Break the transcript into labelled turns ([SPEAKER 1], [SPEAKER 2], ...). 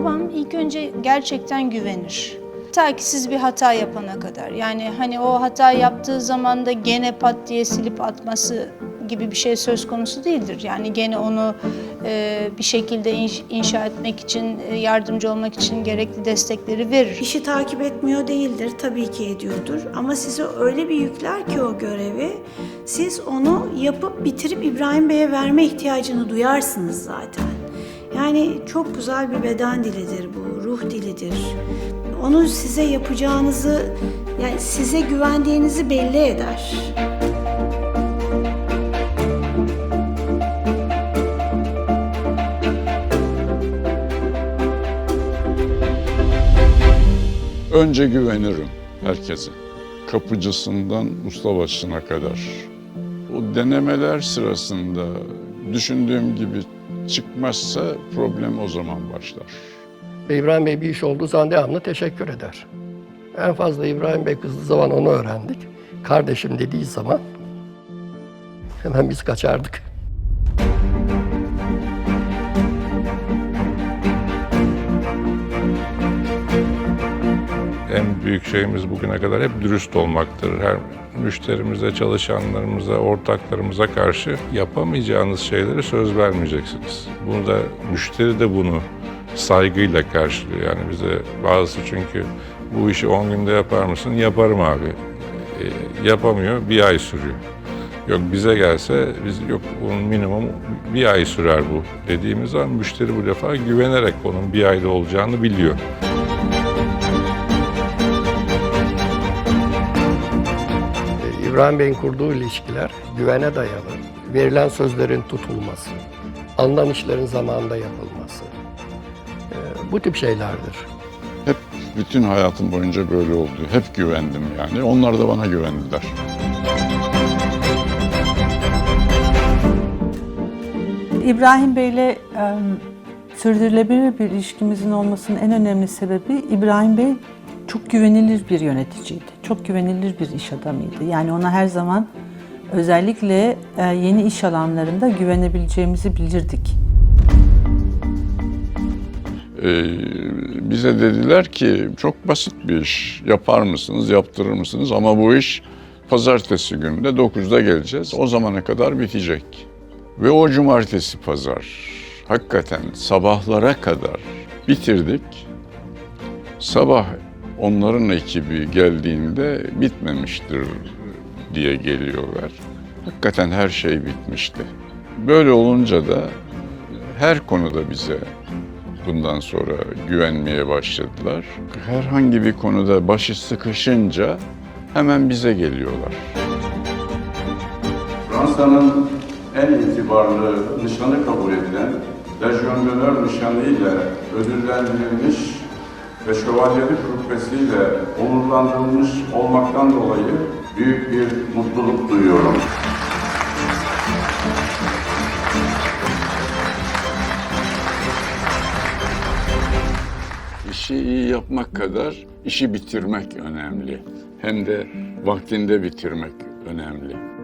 [SPEAKER 1] Babam ilk önce gerçekten güvenir. Ta ki siz bir hata yapana kadar. Yani hani o hata yaptığı zaman da gene pat diye silip atması gibi bir şey söz konusu değildir. Yani gene onu e, bir şekilde inş- inşa etmek için, e, yardımcı olmak için gerekli destekleri verir.
[SPEAKER 2] İşi takip etmiyor değildir, tabii ki ediyordur. Ama size öyle bir yükler ki o görevi, siz onu yapıp bitirip İbrahim Bey'e verme ihtiyacını duyarsınız zaten. Yani çok güzel bir beden dilidir bu, ruh dilidir. Onu size yapacağınızı, yani size güvendiğinizi belli eder.
[SPEAKER 3] Önce güvenirim herkese. Kapıcısından ustabaşına kadar. O denemeler sırasında düşündüğüm gibi çıkmazsa problem o zaman başlar.
[SPEAKER 4] İbrahim Bey bir iş olduğu zaman devamlı teşekkür eder. En fazla İbrahim Bey kızdığı zaman onu öğrendik. Kardeşim dediği zaman hemen biz kaçardık.
[SPEAKER 5] En büyük şeyimiz bugüne kadar hep dürüst olmaktır. Her müşterimize, çalışanlarımıza, ortaklarımıza karşı yapamayacağınız şeyleri söz vermeyeceksiniz. Bunu da müşteri de bunu saygıyla karşılıyor. Yani bize bazısı çünkü bu işi 10 günde yapar mısın? Yaparım abi. E, yapamıyor, bir ay sürüyor. Yok bize gelse biz yok bunun minimum bir ay sürer bu dediğimiz zaman müşteri bu defa güvenerek onun bir ayda olacağını biliyor.
[SPEAKER 4] İbrahim Bey'in kurduğu ilişkiler güvene dayalı. Verilen sözlerin tutulması, alınan işlerin zamanında yapılması. Ee, Bu tip şeylerdir.
[SPEAKER 3] Hep bütün hayatım boyunca böyle oldu. Hep güvendim yani. Onlar da bana güvendiler.
[SPEAKER 6] İbrahim Bey'le e, sürdürülebilir bir ilişkimizin olmasının en önemli sebebi İbrahim Bey çok güvenilir bir yöneticiydi. Çok güvenilir bir iş adamıydı. Yani ona her zaman özellikle e, yeni iş alanlarında güvenebileceğimizi bilirdik.
[SPEAKER 3] Ee, bize dediler ki çok basit bir iş. Yapar mısınız, yaptırır mısınız? Ama bu iş pazartesi günü de 9'da geleceğiz. O zamana kadar bitecek. Ve o cumartesi pazar hakikaten sabahlara kadar bitirdik. Sabah onların ekibi geldiğinde bitmemiştir diye geliyorlar. Hakikaten her şey bitmişti. Böyle olunca da her konuda bize bundan sonra güvenmeye başladılar. Herhangi bir konuda başı sıkışınca hemen bize geliyorlar.
[SPEAKER 7] Fransa'nın en itibarlı nişanı kabul edilen Legion d'honneur nişanı ile ödüllendirilmiş ve şövalyelik rütbesiyle onurlandırılmış olmaktan dolayı büyük bir mutluluk duyuyorum.
[SPEAKER 3] İşi iyi yapmak kadar işi bitirmek önemli. Hem de vaktinde bitirmek önemli.